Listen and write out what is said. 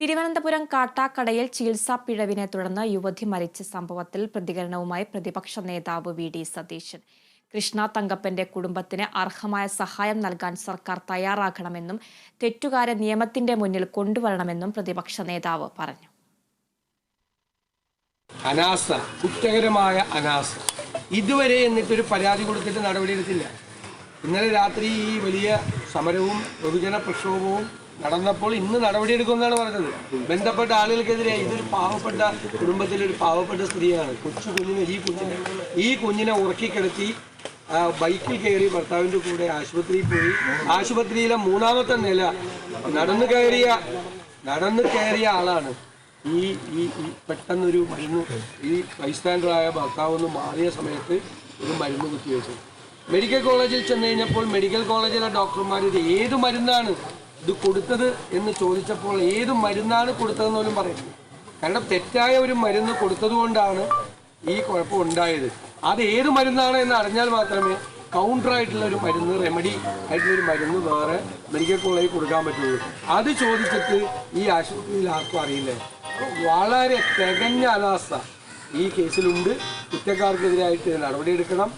തിരുവനന്തപുരം കാട്ടാക്കടയിൽ ചികിത്സാ പിഴവിനെ തുടർന്ന് യുവതി മരിച്ച സംഭവത്തിൽ പ്രതികരണവുമായി പ്രതിപക്ഷ നേതാവ് വി ഡി സതീശൻ. കൃഷ്ണ തങ്കപ്പന്റെ കുടുംബത്തിന് അർഹമായ സഹായം നൽകാൻ സർക്കാർ തയ്യാറാകണമെന്നും തെറ്റുകാരെ നിയമത്തിന്റെ മുന്നിൽ കൊണ്ടുവരണമെന്നും പ്രതിപക്ഷ നേതാവ് പറഞ്ഞു. അനാസ്ഥ കുറ്റകരമായ അനാസ്ഥ. ഇതുവരെ എന്നിട്ടൊരു പരാതി കൊടുത്തിട്ട് നടപടിയെടുത്തില്ല ഇന്നലെ രാത്രി ഈ വലിയ സമരവും ബഹുജന പ്രക്ഷോഭവും നടന്നപ്പോൾ ഇന്ന് നടപടിയെടുക്കുമെന്നാണ് പറഞ്ഞത്. ബന്ധപ്പെട്ട ആളുകൾക്കെതിരെ ഇതൊരു പാവപ്പെട്ട കുടുംബത്തിലെ ഒരു പാവപ്പെട്ട സ്ത്രീയാണ്. കൊച്ചു കുഞ്ഞിനെ ഈ കുഞ്ഞിനെ ഈ കുഞ്ഞിനെ ഉറക്കിക്കിടത്തി ബൈക്കിൽ കയറി ഭർത്താവിന്റെ കൂടെ ആശുപത്രിയിൽ പോയി. ആശുപത്രിയിലെ മൂന്നാമത്തെ നില നടന്നു കയറിയ നടന്നു കയറിയ ആളാണ്. ഈ ഈ ഈ പെട്ടെന്നൊരു മരുന്ന് ഈ ബൈസ്റ്റാൻഡറായ ഭർത്താവ് ഒന്ന് മാറിയ സമയത്ത് ഒരു മരുന്ന് കുത്തിവെച്ചു. മെഡിക്കൽ കോളേജിൽ ചെന്ന് കഴിഞ്ഞപ്പോൾ മെഡിക്കൽ കോളേജിലെ ഡോക്ടർമാർ ഇത് ഏത് മരുന്നാണ് ഇത് കൊടുത്തത് എന്ന് ചോദിച്ചപ്പോൾ ഏത് മരുന്നാണ് കൊടുത്തതെന്ന് പോലും പറയും കാരണം തെറ്റായ ഒരു മരുന്ന് കൊടുത്തതുകൊണ്ടാണ് ഈ കുഴപ്പം ഉണ്ടായത്. അത് ഏത് മരുന്നാണ് എന്ന് അറിഞ്ഞാൽ മാത്രമേ കൗണ്ടർ ആയിട്ടുള്ള ഒരു മരുന്ന് റെമഡി ആയിട്ടുള്ള ഒരു മരുന്ന് വേറെ മെഡിക്കൽ കോളേജിൽ കൊടുക്കാൻ പറ്റുള്ളൂ. അത് ചോദിച്ചിട്ട് ഈ ആശുപത്രിയിൽ ആർക്കും അറിയില്ല. വളരെ തികഞ്ഞ അനാസ്ഥ ഈ കേസിലുണ്ട്. കുറ്റക്കാർക്കെതിരായിട്ട് നടപടിയെടുക്കണം.